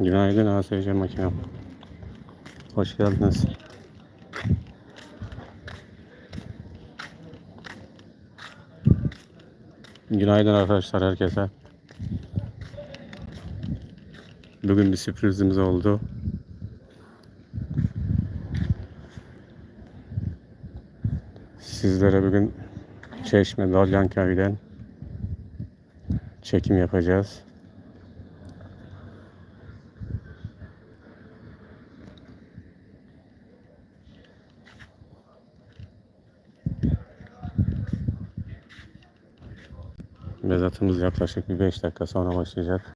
Günaydın ASC makinem. Hoş geldiniz. Günaydın arkadaşlar herkese. Bugün bir sürprizimiz oldu. Sizlere bugün Çeşme Dalyan Köy'den çekim yapacağız. Mezatımız yaklaşık bir 5 dakika sonra başlayacak.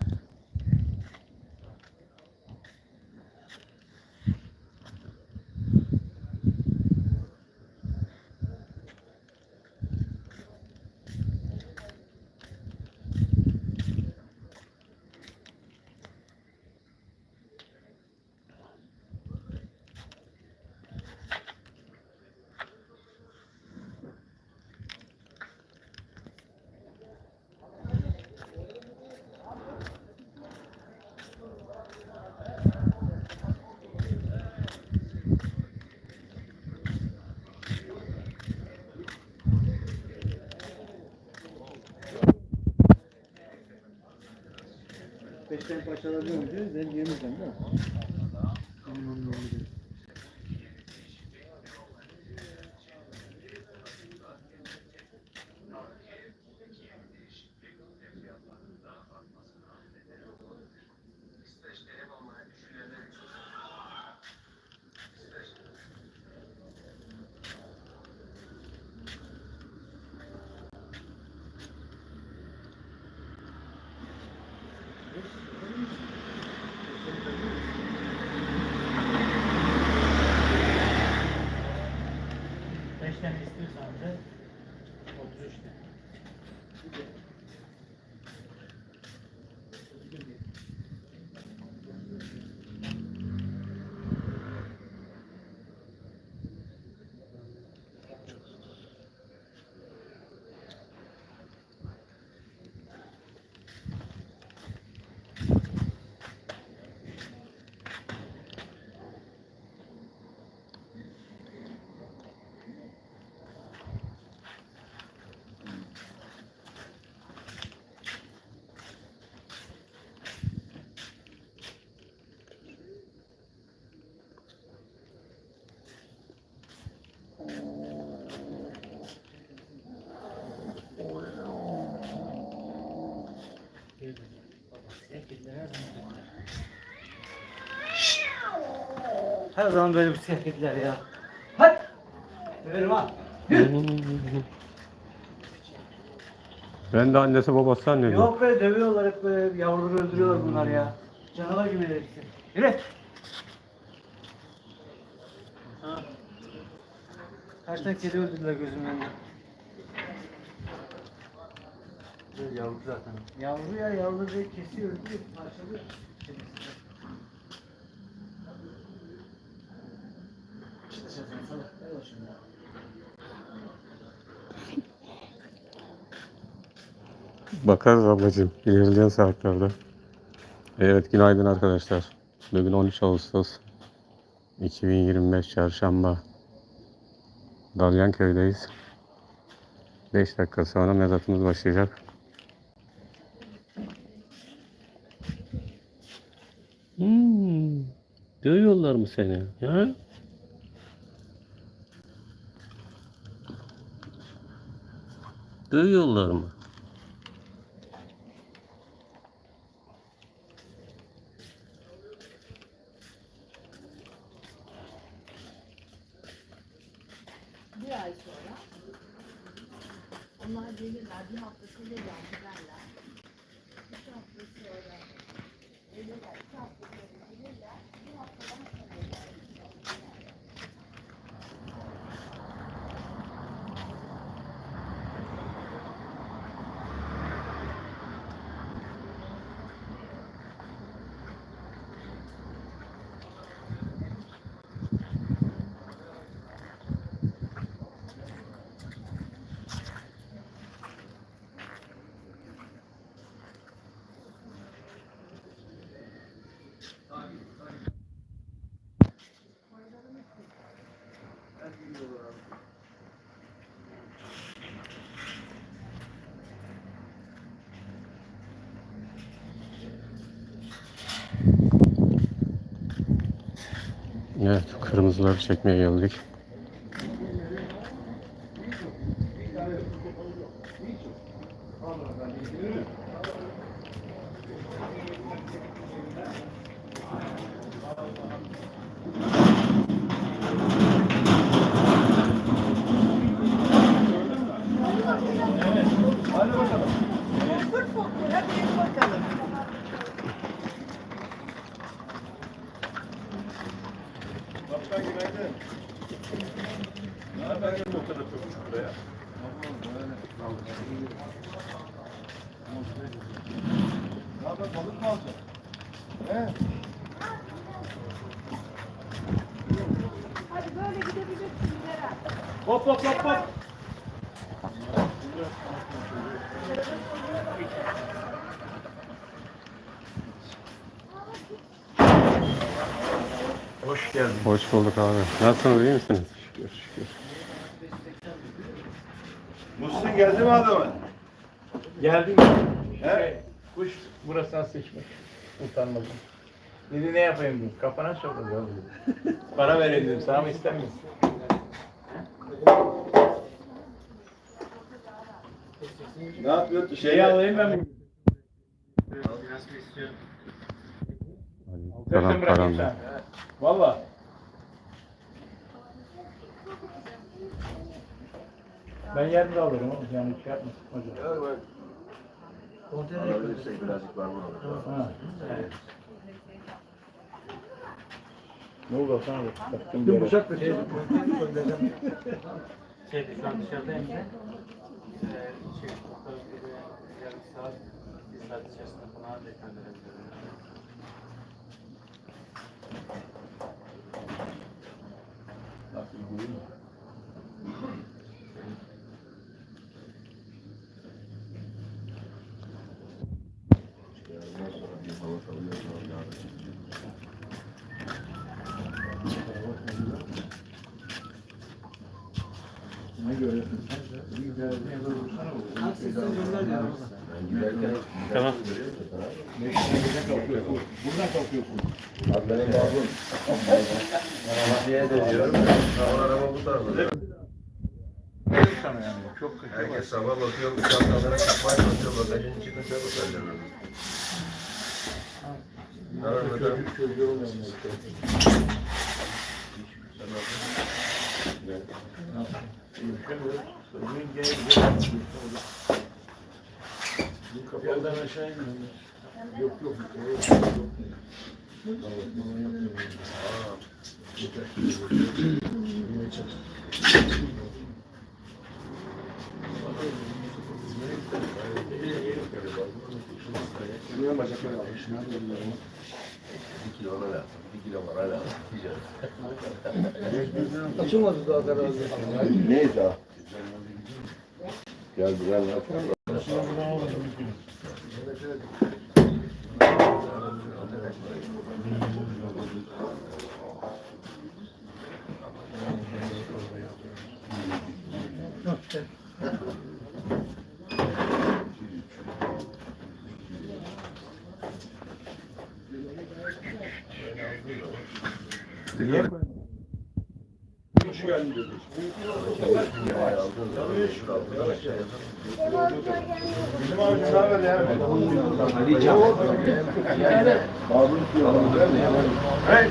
Beşten parçalarını önce ben yemeyeceğim değil mi? Her zaman böyle bir sevgililer ya. Hadi. Verim ha. Ben de annesi babası zannediyorum. Yok be dövüyorlar hep böyle yavruları öldürüyorlar bunlar ya. Canavar gibi hepsi. Yürü. Ha. Kaç tane kedi öldürdüler gözümün önünde. Yavru zaten. Yavru ya yavru böyle kesiyor öldürüyor parçalıyor. Ver o şimdi. Bakarız ablacığım ilerleyen saatlerde. Evet günaydın arkadaşlar. Bugün 13 Ağustos 2025 Çarşamba. Dalyan köydeyiz. 5 dakika sonra mezatımız başlayacak. Hmm, dövüyorlar mı seni? Ha? Dövüyorlar mı? Bir ay sonra onlar gelirler, bir hafta sonra gelirler. İki hafta sonra gelirler, iki hafta sonra Evet, kırmızıları çekmeye geldik. Hoş geldin. Hoş bulduk abi. Nasılsınız, iyi misiniz? Şükür, şükür. Muhsin geldi mi adamın? Geldim. He? Kuş burasından seçmek. Utanmadım. Dedi ne yapayım dedim. Kafana dedim. Para vereyim dedim. Sana mı ister Ne yapıyorsun? Şeyi alayım ben. bırakayım Karan sen. Valla. Ben yerde alırım oğlum. Yani şey yapmasın hocam. Alabilirsek birazcık var mı? Ha. Ne oldu sana da taktım bir yere. Yumuşak bir şey. Şeyde şu an dışarıdayım da eee şey bir de yarım saat bir saat içerisinde falan deklar verebilirim. Tamam. Abi benim babam. Niye de diyorum. Araba bu tarafa. Yani. Çok kötü. Herkes sabah bakıyor, uçaklara çıkmaya çalışıyor. Bagajın içinde şey bakar. Tamam bakalım. Yerden aşağı iniyorum. Yok yok. Bir kilo ona lazım. Bir kilo bana lazım. Açılmadı daha herhalde. Neydi o? Gel gel lan. Bizim avcı ne haber ya? Hey!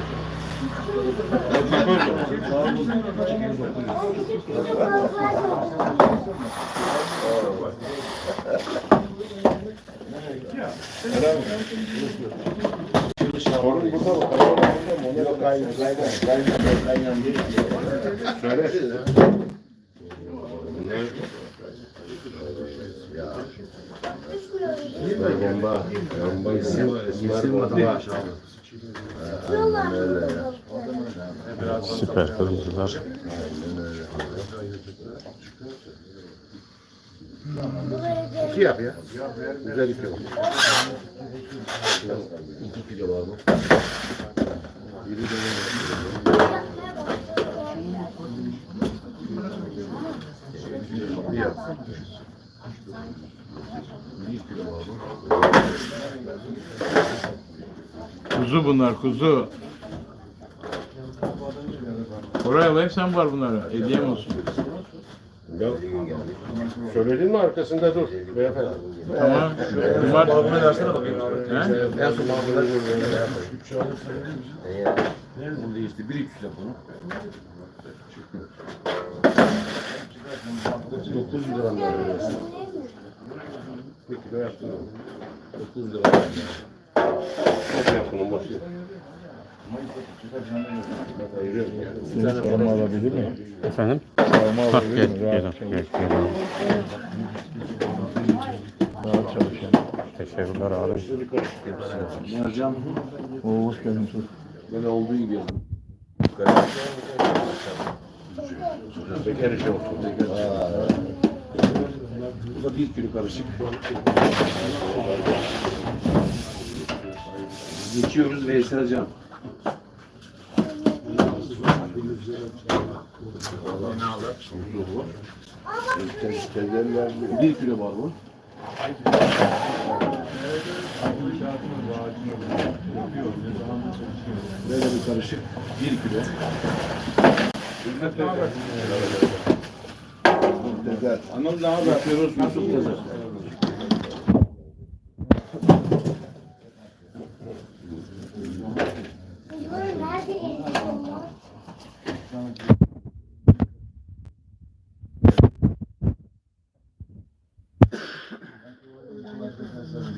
Sorun burada mı? Yok aynen. Aynen aynen değil. Söyle. Bomba. Bomba isim. İsim öyle ya. Süper kırmızılar. İki yap ya. Güzel iki yap. İki kilo var mı? Biri de Bir yap. Bir kilo var mı? Kuzu bunlar kuzu. Oraya alayım sen var bunları. Hediyem olsun. Ya, söyledin mi arkasında dur beyefendi. Tamam. Bunlar Balkona versene bakayım. He? En son balkona Bunu değişti. Bir iki telefonu. 900 gram var öyleyse. Bir kilo yaptın mı? 900 lira. Boş yap bunu boş yap. Ayırıyorum yani. Efendim? Hah, gel, gel, gel, gel. Teşekkürler abi. Mercan. Oo hoş geldin. Böyle olduğu gibi yapın. Bekar işi olsun. Bu da bir kilo karışık. Geçiyoruz Veysel Can. Bir kilo var bu. Böyle bir karışık. Bir kilo. Anıl ne haber? Yapıyoruz Yusuf Tezer.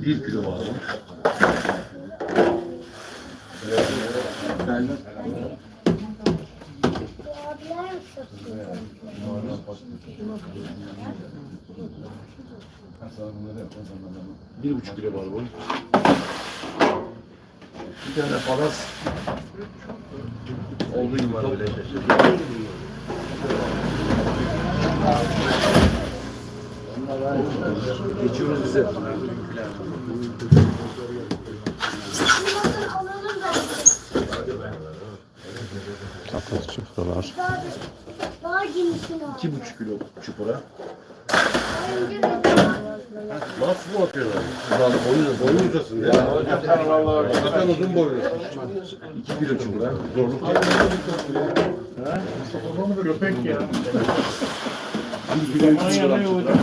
Bir kilo var bu. Yani bir buçuk kilo var bu. Bir tane palas olduğu gibi var böyle. Geçiyoruz bize. Takas çıktılar. Daha genişini al. İki buçuk kilo çupura. Önce Nasıl mı atıyorlar? Ulan boyun, boyun uzasın ya. Zaten uzun boylu. İki kilo çupura. Zorluk Köpek ya. Bir kilo üç gram yanıyor çupura. hocam.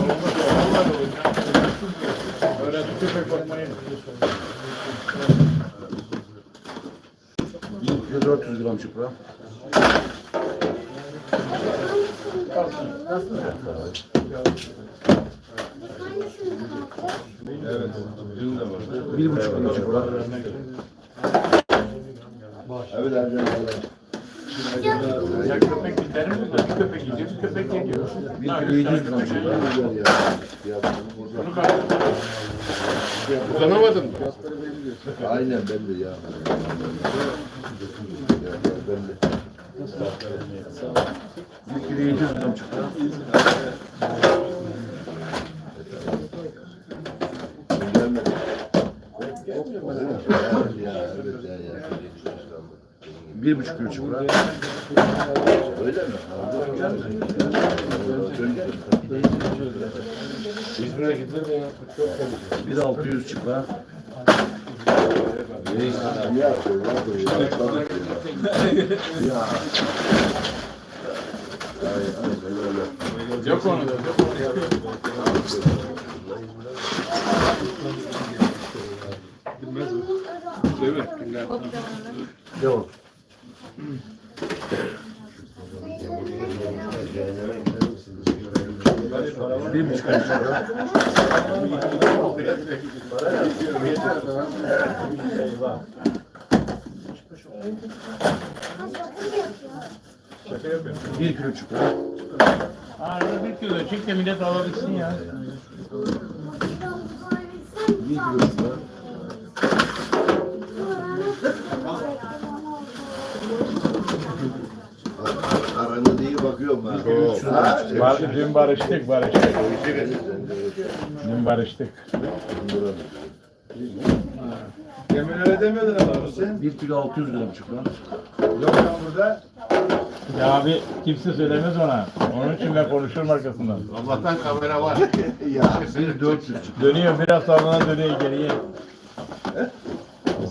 Öğretim köpek bakmayı. Bir kilo 400 gram çupura. hangisini kalktı? Bir buçuk kilo çupura. Ya köpek gider mi? Bir köpek gidiyor, bir köpek geliyor. Bir kilo 700 gram çupura. Bunu karşılıyor. Uzanamadın mı? Aynen ben de ya. Ben de. Bir kilo 700 gram çupura. Bir buçuk kilo. İzmir'e gidilir mi ya? Bir de 600 çupura. Yok onu yok onu da. Yok. Bir buçuk Bir kilo çupura. Arada bir kilo çek de millet alabilsin ya. Bir kilo çupura. Aranız iyi bakıyorum ben. Bar dün barıştık, barıştık. Dün barıştık. Demin öyle demedin ama sen. Bir kilo 600 gram çupra. Yok lan burada. Ya abi kimse söylemez ona. Onun için ben konuşurum arkasından. Allah'tan kamera var. Ya. Bir 400 çupra. Dönüyor biraz sonra dönüyor geriye.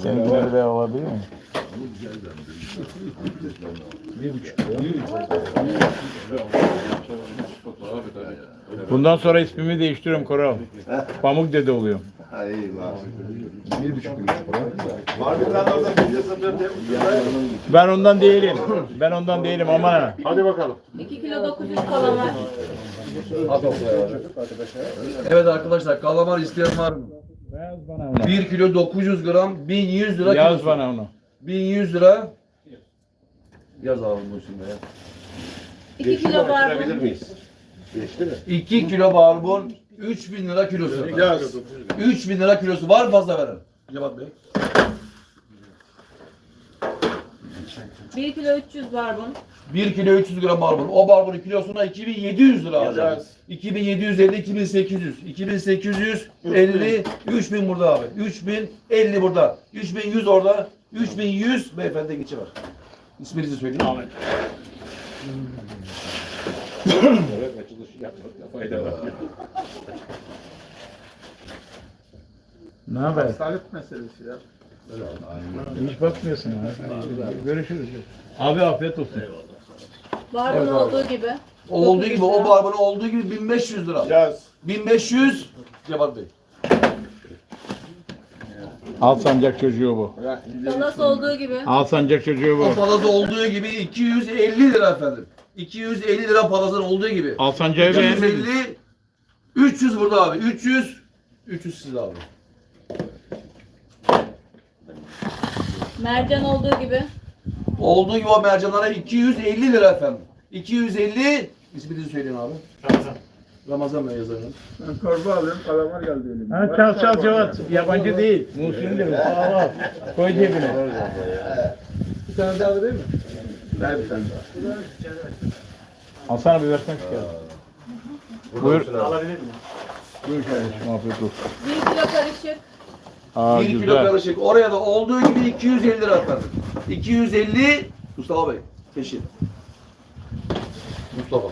Seninkileri de olabilir mi? Bir buçuk. Bundan sonra ismimi değiştiriyorum Koral. Pamuk dede oluyor. Hay var. Bir buçuk lira. Var bir tane orada bir satıyor. Ben ondan değilim. Ben ondan değilim ama. Hadi bakalım. 2 kilo 900 kalamar. Evet arkadaşlar kalamar isteyen var mı? Yaz bana onu. 1 kilo 900 gram 1100 lira Yaz kilosu. bana onu. 1100 lira. Yaz abi bu üstünde ya. 2 kilo barbun. miyiz? Geçti mi? 2 kilo barbun 3000 lira kilosu. Yaz. 3000 lira kilosu var mı fazla veren? Cevat Bey. 1 kilo 300 barbun. 1 kilo 300 gram barbun. O barbunun kilosuna 2700 lira alacağız. Yaz. 2750, 2800, 2800, 50, 3000 burada abi. 3050 burada. 3100 orada. 3100 beyefendi geçi var. İsminizi söyleyin. Ahmet. Evet yapmakta fayda var. Ne haber? Sağlık meselesi ya. Hiç bakmıyorsun ya. Görüşürüz. Abi afiyet olsun. Barbun olduğu gibi. Olduğu gibi o barbunun olduğu gibi 1500 lira. Yaz. 1500 Cevat Bey. Al sancak çocuğu bu. Salas olduğu gibi. Al sancak çocuğu O bu. palazı olduğu gibi 250 lira efendim. 250 lira palazın olduğu gibi. Al sancağı beğenmedin. 250 300 burada abi. 300 300 siz abi. Mercan olduğu gibi. Olduğu gibi o mercanlara 250 lira efendim. 250 isminizi söyleyin abi. Ramazan. Ramazan Bey yazarım. Ben torba alıyorum kalamar geldi elime. Ha, çal çal Cevat. Yabancı değil. Muhsin'dir. Al al. Koy cebine. Bir tane daha değil mi? Ver bir tane daha. Alsana bir versene şu kağıdı. Buyur. Alabilir miyim? Buyur kardeşim afiyet olsun. 1 kilo karışık. Aa 1 kilo güzel. karışık. Oraya da olduğu gibi 250 lira efendim. 250 Mustafa Bey. Peşin. Mustafa.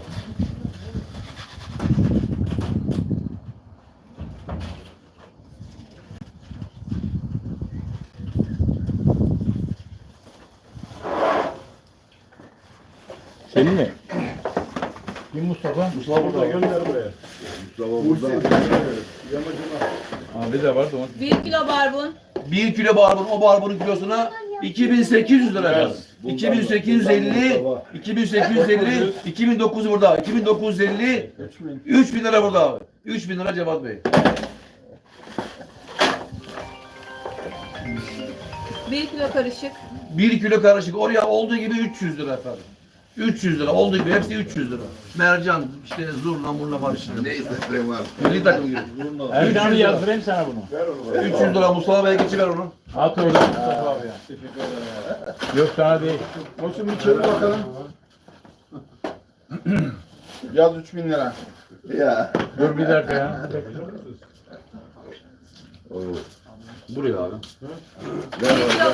Senin mi? Kim Mustafa? Mustafa burada. Gönder buraya. Mustafa burada. Abi de var da 1 kilo barbun. 1 kilo barbun o barbunun kilosuna 2800 lira efendim. 2850, 2850, 2900 burada, 2950, 3000 lira burada abi. 3000 lira Cevat Bey. 1 kilo karışık. 1 kilo karışık oraya olduğu gibi 300 lira efendim. 300 lira olduğu gibi hepsi 300 lira. Mercan işte zurna murna var işte. Ne istedin var? Milli takım gibi. Ercan'ı yazdırayım sana bunu. Ver onu bana. 300 lira Mustafa Bey'e geçiver onu. At oradan Mustafa abi ya. Yok sana değil. Olsun bir çevir bakalım. Yaz 3000 lira. Ya. Dur bir dakika ya. Buraya abi. 1 kilo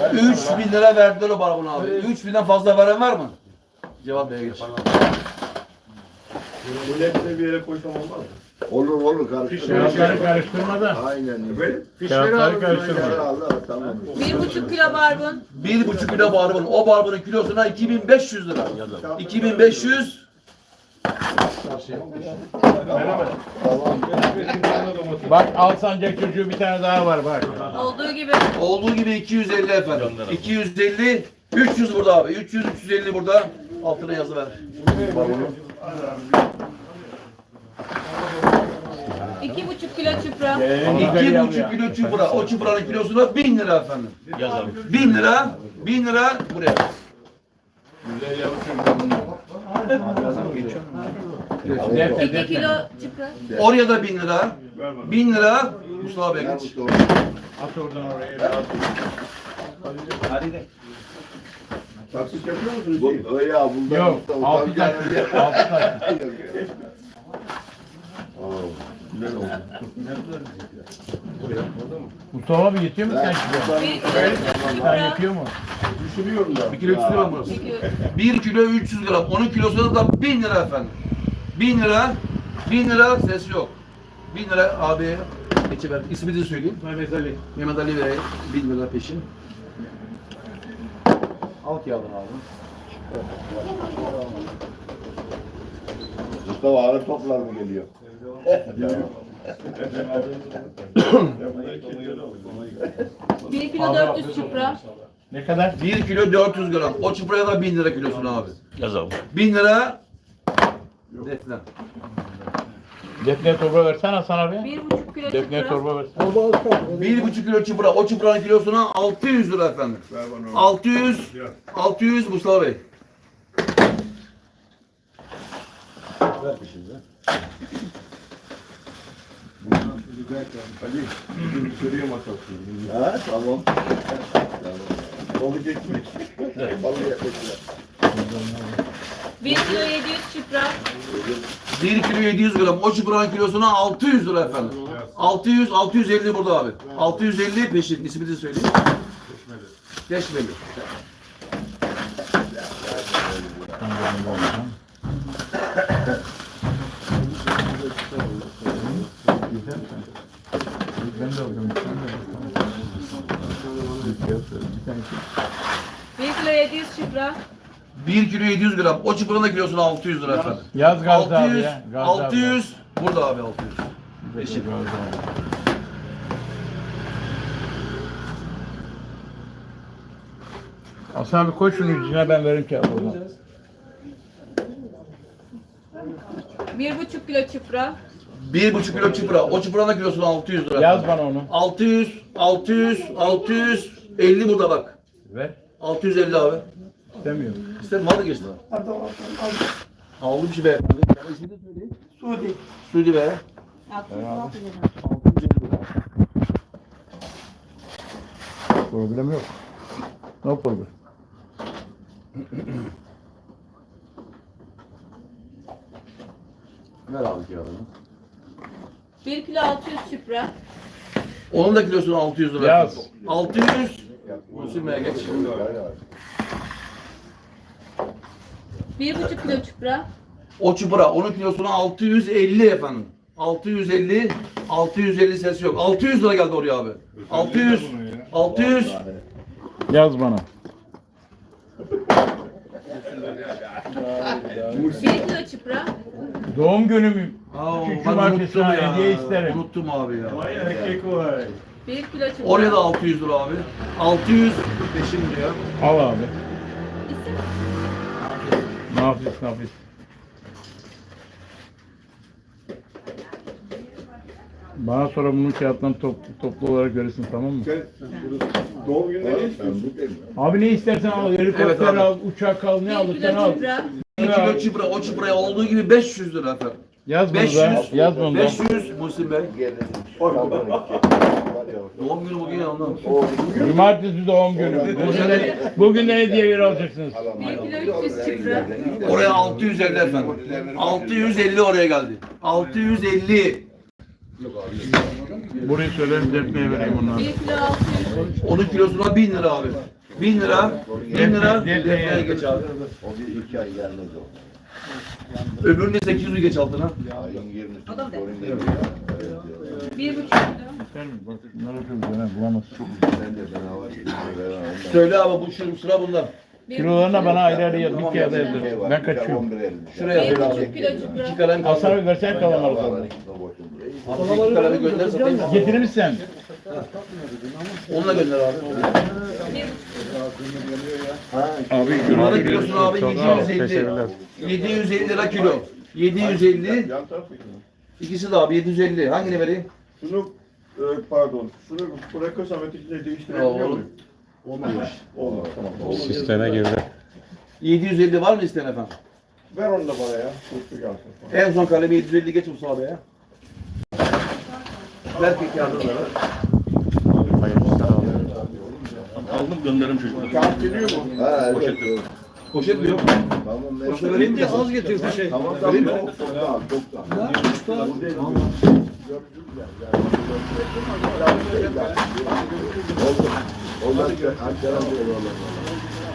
barbun. 3000 lira verdiler o barbunu abi. 3000'den fazla veren var mı? Cevap Bey'e geç. Bu lepte bir yere koysam olmaz mı? Olur olur karıştır. Kağıtları karıştırma da. Aynen. Kağıtları karıştırma. Allah tamam. 1,5 kilo barbun. 1,5 kilo barbun. O barbunun kilosuna 2500 lira. 2500 Bak al sancak çocuğu bir tane daha var bak. Olduğu gibi. olduğu gibi 250 efendim. 250 300 burada abi. 300 350 burada. Altına yazı ver. 2,5 kilo çupra. İki buçuk kilo çupra. O çupranın kilosuna 1000 lira efendim. 1000 lira. 1000 lira buraya. Güzel yavrucuğum. 2 kilo çupra. Oraya da 1000 lira. 1000 lira. Mustafa Bey. At oradan oraya. At. Taksit yapıyor musunuz? Bu, ya bunda. Yok. Altı taş. Altı taş. Mustafa abi yetiyor mu sen şimdi? 1 kilo Sen yetiyor mu? Düşürüyorum da. 1 kilo 300 lira burası. 1 kilo. 1 kilo 300 gram. Onun kilosuna da 1000 lira efendim. 1000 lira. 1000 lira ses yok. 1000 lira abi geçiver. İsmini de söyleyeyim. Mehmet Ali. Mehmet Ali Bey 1000 lira peşin. Al kağıdını abi. Mustafa ağır toplar mı geliyor? Bir kilo 400 çupra. Ne kadar? 1 kilo 400 gram. O çupraya da 1000 lira kilosunu abi. Yazalım. 1000 lira. Defne. Defne torba versene Hasan abi. 1,5 kilo Defne çupra. torba versene. 1,5 kilo çupra. O çupranın kilosuna 600 lira efendim. 600 600 Mustafa Bey. Bir. Ali, bugün sürüyor masası. Ha, tamam. Balık ekmek. Balık ekmekler. 1 kilo 700 çupra. 1 kilo 700 gram. O çupranın kilosuna 600 lira efendim. 600 650 burada abi. 650 peşin. İsmini söyleyeyim. Geçmeli. Ben de alıyorum. 1 kilo 700 çupra. 1 kilo 700 gram. O çupranın da kilosuna 600 lira efendim. Yaz Gazi abi 600 ya. Gazi abi. 600 burada abi 600. Gazi abi. Hasan abi koy şunu yüzüne ben veririm kağıdı oradan. 1,5 kilo çupra. 1,5 kilo çupra. O çupranın da kilosuna 600 lira. Yaz bana onu. 600 600 650 burada bak. Ver. 650 abi. İstemiyorum. İstedim hadi geçti abi. Aldım bir şey be. Suudi. Suudi be. Problem yok. No problem. Ver abi kağıdını. 1 kilo 600 çupra. Onun da kilosuna 600 lira. Yaz. 600. Musim'e geç. 1,5 kilo çupra. O çupra. Onun kilosuna 650 efendim. 650. 650 ses yok. 600 lira geldi oraya abi. 600. 600. Yaz bana. 1 kilo çupra. Doğum günüm. Aa, Çünkü ben cumartesi unuttum ya. hediye isterim. Unuttum abi ya. 1 kilo çupra. Oraya da 600 lira abi. 600 peşin diyor. Al abi. İsim? Nafis nafis. Bana sonra bunun kağıtlarını toplu, toplu olarak verirsin tamam mı? Sen doğum gününde ne istiyorsun? Abi ne istersen al, helikopter Evet abi. al, uçak al, ne 1 alırsan al. 1 kilo çupra. O çupraya olduğu gibi 500 lira efendim. Yaz bunu 500. da, yaz bunu da. 500 Musim Bey. Doğum günü bugün ya ondan. Cumartesi doğum günü. Bugün de, bugün de hediye bir alacaksınız. 1 kilo 300 çupra. Oraya 650 efendim. 650 oraya geldi. 650. Burayı söylerim Defne'ye vereyim onları. 1 kilo 600. Onun kilosuna 1000 lira abi. 1000 lira. 1000 lira. Defne- Defneye geç abi. O bir iki ay gelmez o. Öbüründe 800'ü geç altına. Ayın 20'si. Adam da. sorun değil. 1,5 kilo. Sen bak bunları çok güzel bulamazsın. Söyle abi bu şu sıra bunlar. Kilolarına bana ayrı ayrı yaz, bir kağıda Şey yazdır. Ben de kaçıyorum. 11 elli. Şuraya buçuk abi. kilo çupra. İki kalem Hasan kaldı. abi versen kalanları sana. Abi iki kalemi gönder satayım. Getirir misin? Onunla gönder abi. Abi Bunun da kilosunu abi Çok sağ ol, 750. teşekkürler. 750 lira kilo. 750. Yan tarafı. İkisi de abi 750. Hangini vereyim? Şunu e, pardon. Şunu bırakırsam ötekini değiştirebiliyor Olur. muyum? Olmaz. Olmaz. Tamam. Olur. Sisteme girdi. 750 var mı isteyen efendim? Ver onu da bana ya. Kurtu gelsin. En son kalemi 750 geç Musa abi ya. Ver işler abi. Aldım gönderim çocuklar. Kağıt geliyor mu? Ha evet. Poşet mi yok? Tamam. Poşet vereyim mi? Az getirdi şey. Tamam tamam. Çoktan çoktan. Oldu. Oldu. Ankara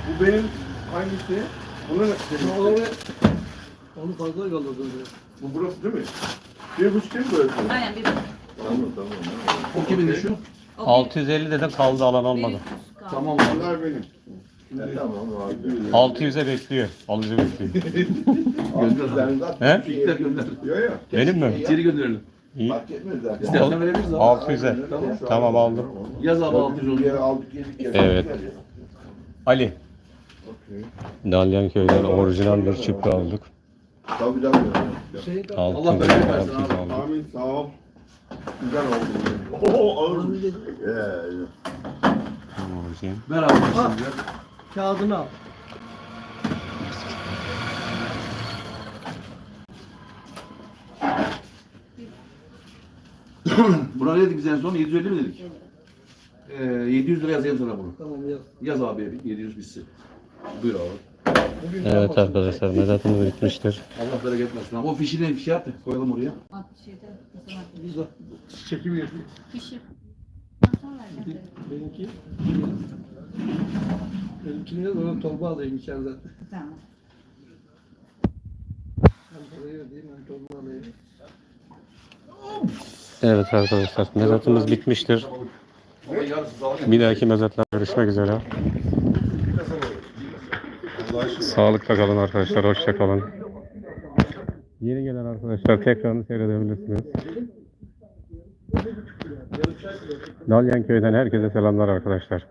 Bu benim hangisi? Bunun Onu fazla yolladım. bu burası değil mi? Bir buçuk değil mi böyle? Aynen 1 Tamam tamam. O kimin şu? 650 dedim kaldı alan olmadı. Tamam abi. Bunlar benim. E, tamam abi. 600'e bekliyor. Alıcı bekliyor. Gönder. He? bir İlkler gönder. Yok yok. Benim mi? İçeri gönderelim. İyi. Fark etmez zaten. İstersen verebiliriz abi. 600'e. Tamam aldım. Yaz abi 600 Bir oldu. yere aldık yedik yedik. Evet. Ali. Okey. Dalyan köyden orijinal bir çipi aldık. Tabii tabii. Şey, Allah Altın bereket versin 600 abi. aldık. Amin sağ ol. Güzel oldu. Oo ağır. Ee, Orijinal. Ver abi. Ha. kağıdını al. Buna ne dedik biz en son? 750 mi dedik? Ee, 700 lira yazayım sana bunu. Tamam yaz. Yaz abi 700 bitsin. Buyur abi. Bugün Evet yapmasın. arkadaşlar mezatımız bitmiştir. Allah bereket versin. abi. O fişini fişe at. Koyalım oraya. Biz o çekim yapıyor. Pişir. Benimki. Benimkini de ona torba alayım içeriden. Tamam. Ben parayı ödeyeyim ben torba alayım. Evet arkadaşlar mezatımız bitmiştir. Bir dahaki mezatla görüşmek üzere. Sağlıkla kalın arkadaşlar. Hoşça kalın. Yeni gelen arkadaşlar tekrarını seyredebilirsiniz. Dalyan köyden herkese selamlar arkadaşlar.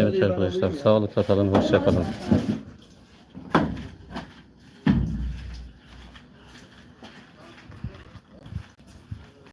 Evet arkadaşlar sağlıkla kalın. Hoşça kalın.